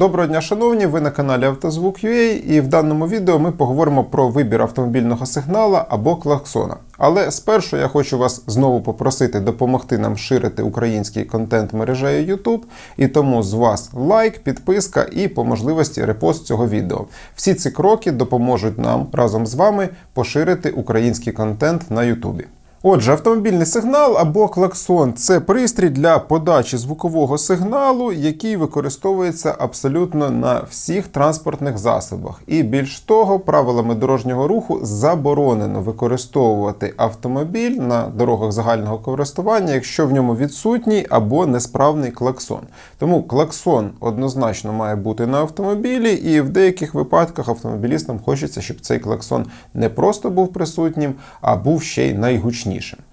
Доброго дня, шановні! Ви на каналі Автозвук.ua і в даному відео ми поговоримо про вибір автомобільного сигнала або клаксона. Але спершу я хочу вас знову попросити допомогти нам ширити український контент мережею YouTube. І тому з вас лайк, підписка і по можливості репост цього відео. Всі ці кроки допоможуть нам разом з вами поширити український контент на YouTube. Отже, автомобільний сигнал або клаксон це пристрій для подачі звукового сигналу, який використовується абсолютно на всіх транспортних засобах. І більш того, правилами дорожнього руху заборонено використовувати автомобіль на дорогах загального користування, якщо в ньому відсутній або несправний клаксон. Тому клаксон однозначно має бути на автомобілі, і в деяких випадках автомобілістам хочеться, щоб цей клаксон не просто був присутнім, а був ще й найгучнішим.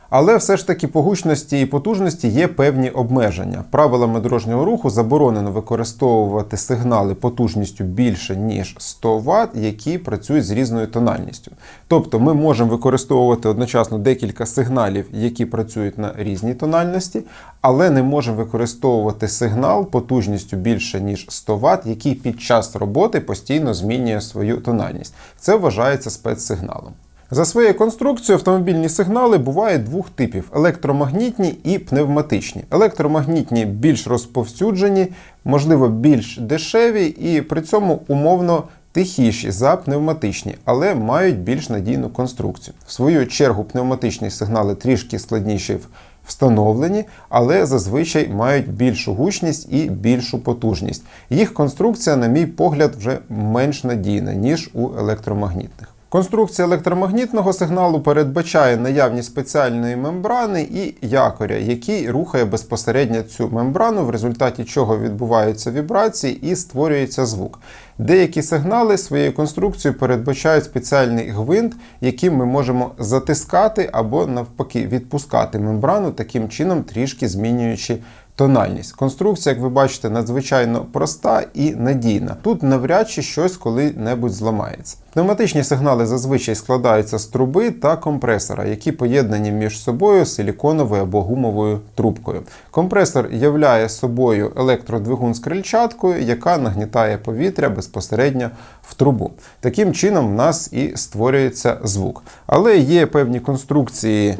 Але все ж таки по гучності і потужності є певні обмеження. Правилами дорожнього руху заборонено використовувати сигнали потужністю більше ніж 100 Вт, які працюють з різною тональністю. Тобто ми можемо використовувати одночасно декілька сигналів, які працюють на різній тональності, але не можемо використовувати сигнал потужністю більше ніж 100 Вт, який під час роботи постійно змінює свою тональність. Це вважається спецсигналом. За своєю конструкцією автомобільні сигнали бувають двох типів: електромагнітні і пневматичні. Електромагнітні більш розповсюджені, можливо, більш дешеві і при цьому умовно тихіші за пневматичні, але мають більш надійну конструкцію. В свою чергу, пневматичні сигнали трішки складніші встановлені, але зазвичай мають більшу гучність і більшу потужність. Їх конструкція, на мій погляд, вже менш надійна, ніж у електромагнітних. Конструкція електромагнітного сигналу передбачає наявність спеціальної мембрани і якоря, який рухає безпосередньо цю мембрану, в результаті чого відбуваються вібрації і створюється звук. Деякі сигнали своєю конструкцією передбачають спеціальний гвинт, яким ми можемо затискати або навпаки відпускати мембрану, таким чином трішки змінюючи тональність. Конструкція, як ви бачите, надзвичайно проста і надійна. Тут навряд чи щось коли-небудь зламається. Пневматичні сигнали зазвичай складаються з труби та компресора, які поєднані між собою силіконовою або гумовою трубкою. Компресор являє собою електродвигун з крильчаткою, яка нагнітає повітря безпосередньо в трубу. Таким чином в нас і створюється звук. Але є певні конструкції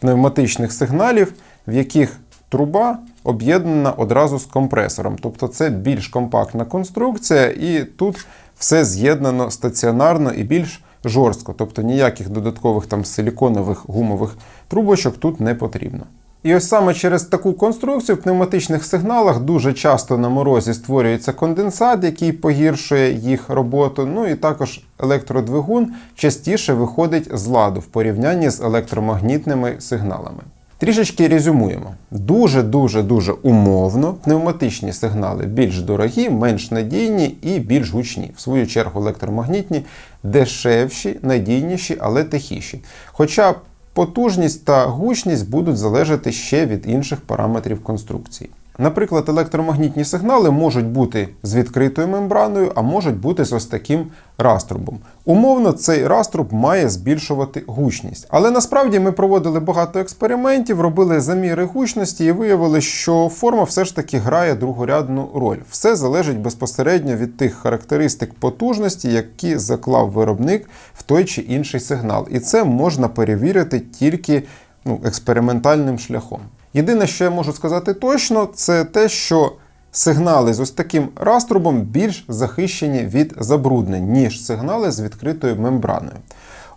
пневматичних сигналів, в яких труба об'єднана одразу з компресором. Тобто це більш компактна конструкція, і тут все з'єднано стаціонарно і більш жорстко. Тобто ніяких додаткових там силіконових гумових трубочок тут не потрібно. І ось саме через таку конструкцію в пневматичних сигналах дуже часто на морозі створюється конденсат, який погіршує їх роботу. Ну і також електродвигун частіше виходить з ладу в порівнянні з електромагнітними сигналами. Трішечки резюмуємо. Дуже-дуже дуже умовно, пневматичні сигнали більш дорогі, менш надійні і більш гучні. В свою чергу електромагнітні дешевші, надійніші, але тихіші. Хоча потужність та гучність будуть залежати ще від інших параметрів конструкції. Наприклад, електромагнітні сигнали можуть бути з відкритою мембраною, а можуть бути з ось таким раструбом. Умовно, цей раструб має збільшувати гучність. Але насправді ми проводили багато експериментів, робили заміри гучності і виявили, що форма все ж таки грає другорядну роль. Все залежить безпосередньо від тих характеристик потужності, які заклав виробник в той чи інший сигнал. І це можна перевірити тільки ну, експериментальним шляхом. Єдине, що я можу сказати точно, це те, що сигнали з ось таким раструбом більш захищені від забруднень, ніж сигнали з відкритою мембраною.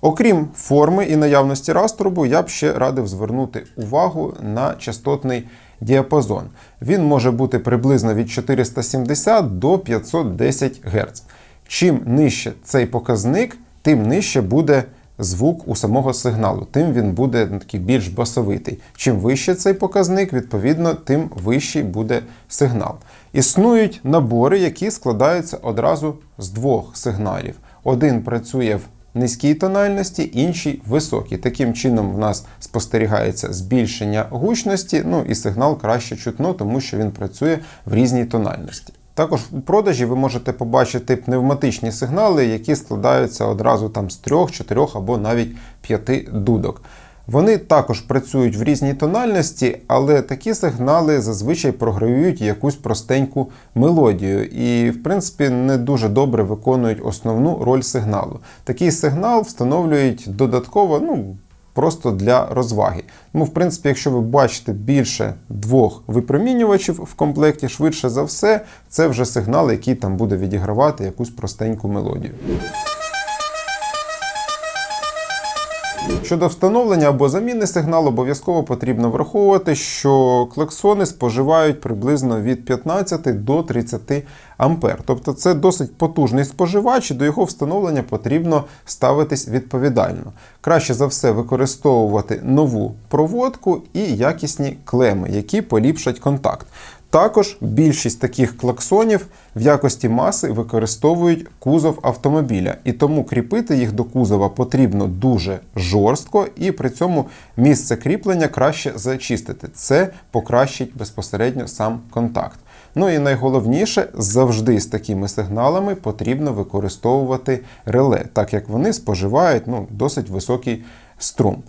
Окрім форми і наявності раструбу, я б ще радив звернути увагу на частотний діапазон. Він може бути приблизно від 470 до 510 Гц. Чим нижче цей показник, тим нижче буде звук у самого сигналу, тим він буде такий більш басовитий. Чим вище цей показник, відповідно, тим вищий буде сигнал. Існують набори, які складаються одразу з двох сигналів. Один працює в низькій тональності, інший високій. Таким чином, в нас спостерігається збільшення гучності, ну і сигнал краще чутно, тому що він працює в різній тональності. Також у продажі ви можете побачити пневматичні сигнали, які складаються одразу там з трьох, чотирьох або навіть п'яти дудок. Вони також працюють в різній тональності, але такі сигнали зазвичай програють якусь простеньку мелодію і, в принципі, не дуже добре виконують основну роль сигналу. Такий сигнал встановлюють додатково, ну. Просто для розваги. Тому, в принципі, якщо ви бачите більше двох випромінювачів в комплекті, швидше за все, це вже сигнал, який там буде відігравати якусь простеньку мелодію. Щодо встановлення або заміни сигналу, обов'язково потрібно враховувати, що клаксони споживають приблизно від 15 до 30 ампер. Тобто це досить потужний споживач, і до його встановлення потрібно ставитись відповідально. Краще за все використовувати нову проводку і якісні клеми, які поліпшать контакт. Також більшість таких клаксонів в якості маси використовують кузов автомобіля, і тому кріпити їх до кузова потрібно дуже жорстко, і при цьому місце кріплення краще зачистити. Це покращить безпосередньо сам контакт. Ну і найголовніше, завжди з такими сигналами потрібно використовувати реле, так як вони споживають ну, досить високий струм.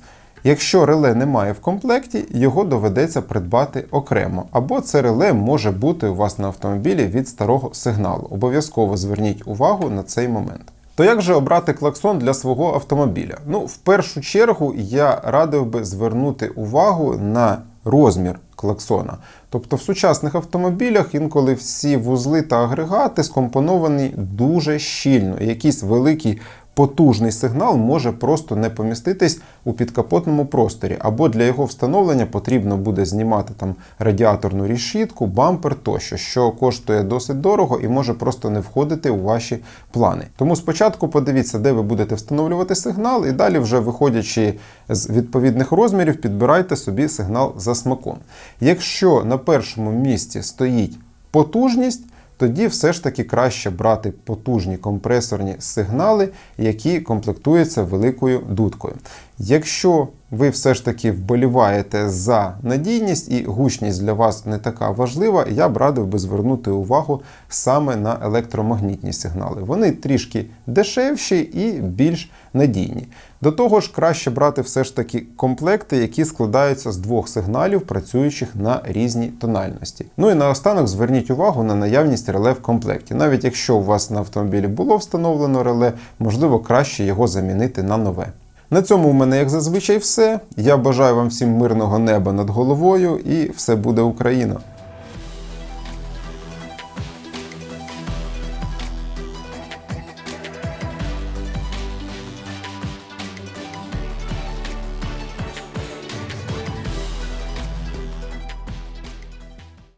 Якщо реле немає в комплекті, його доведеться придбати окремо, або це реле може бути у вас на автомобілі від старого сигналу. Обов'язково зверніть увагу на цей момент. То як же обрати клаксон для свого автомобіля? Ну, в першу чергу я радив би звернути увагу на розмір клаксона. Тобто в сучасних автомобілях інколи всі вузли та агрегати скомпоновані дуже щільно. Якийсь великий потужний сигнал може просто не поміститись у підкапотному просторі, або для його встановлення потрібно буде знімати там радіаторну рішітку, бампер тощо, що коштує досить дорого і може просто не входити у ваші плани. Тому спочатку подивіться, де ви будете встановлювати сигнал, і далі, вже виходячи з відповідних розмірів, підбирайте собі сигнал за смаком. Якщо на першому місці стоїть потужність, тоді все ж таки краще брати потужні компресорні сигнали, які комплектуються великою дудкою. Якщо ви все ж таки вболіваєте за надійність і гучність для вас не така важлива, я б радив би звернути увагу саме на електромагнітні сигнали. Вони трішки дешевші і більш надійні. До того ж, краще брати все ж таки комплекти, які складаються з двох сигналів, працюючих на різні тональності. Ну і наостанок зверніть увагу на наявність реле в комплекті. Навіть якщо у вас на автомобілі було встановлено реле, можливо краще його замінити на нове. На цьому у мене, як зазвичай, все. Я бажаю вам всім мирного неба над головою і все буде Україна!